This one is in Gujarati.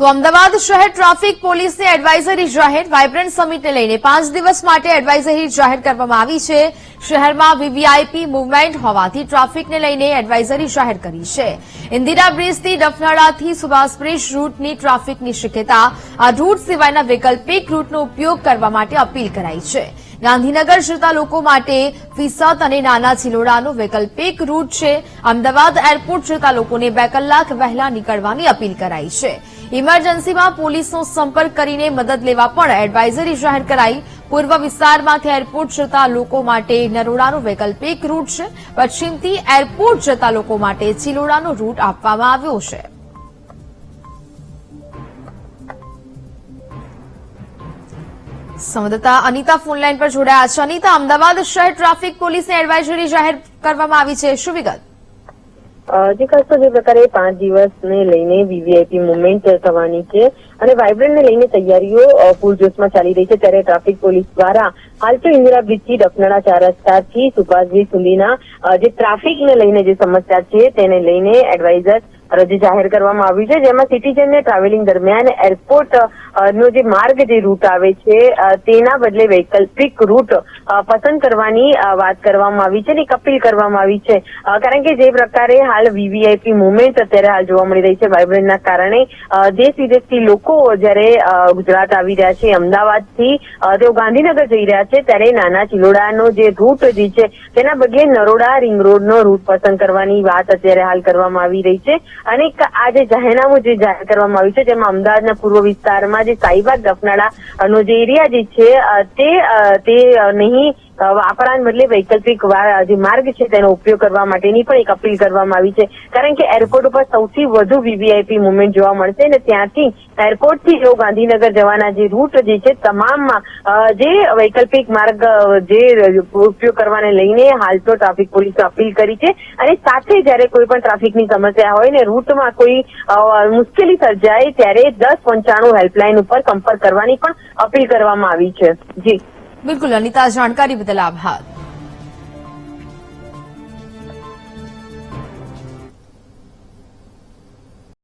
તો અમદાવાદ શહેર ટ્રાફિક પોલીસની એડવાઇઝરી જાહેર વાઇબ્રન્ટ સમિટને લઈને પાંચ દિવસ માટે એડવાઇઝરી જાહેર કરવામાં આવી છે. શહેરમાં વીવીઆઈપી મુવમેન્ટ હોવાથી ટ્રાફિકને લઈને એડવાઇઝરી જાહેર કરી છે. ઇન્દિરા બ્રિજથી ડફનાળાથી સુભાષ રૂટની ટ્રાફિકની શક્યતા, આ રૂટ સિવાયના વૈકલ્પિક રૂટનો ઉપયોગ કરવા માટે અપીલ કરાઈ છે. ગાંધીનગર જતા લોકો માટે ફિસત અને નાના ચિલોડાનો વૈકલ્પિક રૂટ છે. અમદાવાદ એરપોર્ટ જતા લોકોને બે કલાક વહેલા નીકળવાની અપીલ કરાઈ છે. ઇમરજન્સીમાં પોલીસનો સંપર્ક કરીને મદદ લેવા પણ એડવાઇઝરી જાહેર કરાઈ. પૂર્વ વિસ્તારમાંથી એરપોર્ટ જતા લોકો માટે નરોડાનો વૈકલ્પિક રૂટ છે. પશ્ચિમથી એરપોર્ટ જતા લોકો માટે ચિલોડાનો રૂટ આપવામાં આવ્યો છે. સંવાદદાતા અનિતા ફોનલાઈન પર જોડાયા છે. અનિતા, અમદાવાદ શહેર ટ્રાફિક પોલીસને એડવાઇઝરી જાહેર કરવામાં આવી છે. શું વિગત? જે ખાસ તો જે પ્રકારે પાંચ દિવસને લઈને વીવીઆઈપી મુવમેન્ટ થવાની છે અને વાઇબ્રન્ટને લઈને તૈયારીઓ પૂરજોશમાં ચાલી રહી છે. ત્યારે ટ્રાફિક પોલીસ દ્વારા હાલ તો ઇન્દિરા બ્રિજથી ડફનાળા ચાર રસ્તાથી સુભાષ બ્રિજ સુધીના જે ટ્રાફિકને લઈને જે સમસ્યા છે તેને લઈને એડવાઇઝર જે જાહેર કરવામાં આવી છે, જેમાં સિટીઝનને ટ્રાવેલિંગ દરમિયાન એરપોર્ટ નો જે માર્ગ જે રૂટ આવે છે તેના બદલે વૈકલ્પિક રૂટ પસંદ કરવાની વાત કરવામાં આવી છે અને અપીલ કરવામાં આવી છે. કારણ કે જે પ્રકારે હાલ વીવીઆઈપી મુવમેન્ટ અત્યારે હાલ જોવા મળી રહી છે વાઇબ્રન્ટના કારણે દેશ વિદેશથી લોકો જ્યારે ગુજરાત આવી રહ્યા છે, અમદાવાદથી તેઓ ગાંધીનગર જઈ રહ્યા છે, ત્યારે નાના ચિલોડાનો જે રૂટ જે છે, તેના બદલે નરોડા રિંગ રોડનો રૂટ પસંદ કરવાની વાત અત્યારે હાલ કરવામાં આવી રહી છે. અને આ જે જાહેરનામું જે જાહેર કરવામાં આવ્યું છે, જેમાં અમદાવાદના પૂર્વ વિસ્તારમાં જે સાઈબાગ દફનાળા નો જે એરિયા જે છે તે તે નહીં વાપરાને બદલે વૈકલ્પિક જે માર્ગ છે તેનો ઉપયોગ કરવા માટેની પણ એક અપીલ કરવામાં આવી છે. કારણ કે એરપોર્ટ ઉપર સૌથી વધુ વીવીઆઈપી મુવમેન્ટ જોવા મળશે અને ત્યાંથી એરપોર્ટથી જો ગાંધીનગર જવાના જે રૂટ જે છે તમામમાં જે વૈકલ્પિક માર્ગ જે ઉપયોગ કરવાને લઈને હાલ તો ટ્રાફિક પોલીસે અપીલ કરી છે. અને સાથે જ્યારે કોઈ પણ ટ્રાફિકની સમસ્યા હોય ને રૂટમાં કોઈ મુશ્કેલી સર્જાય ત્યારે દસ પંચાણું હેલ્પલાઇન ઉપર સંપર્ક કરવાની પણ અપીલ કરવામાં આવી છે. જી. બિલકુલ અનિતા જાણકારી બદલ આભાર.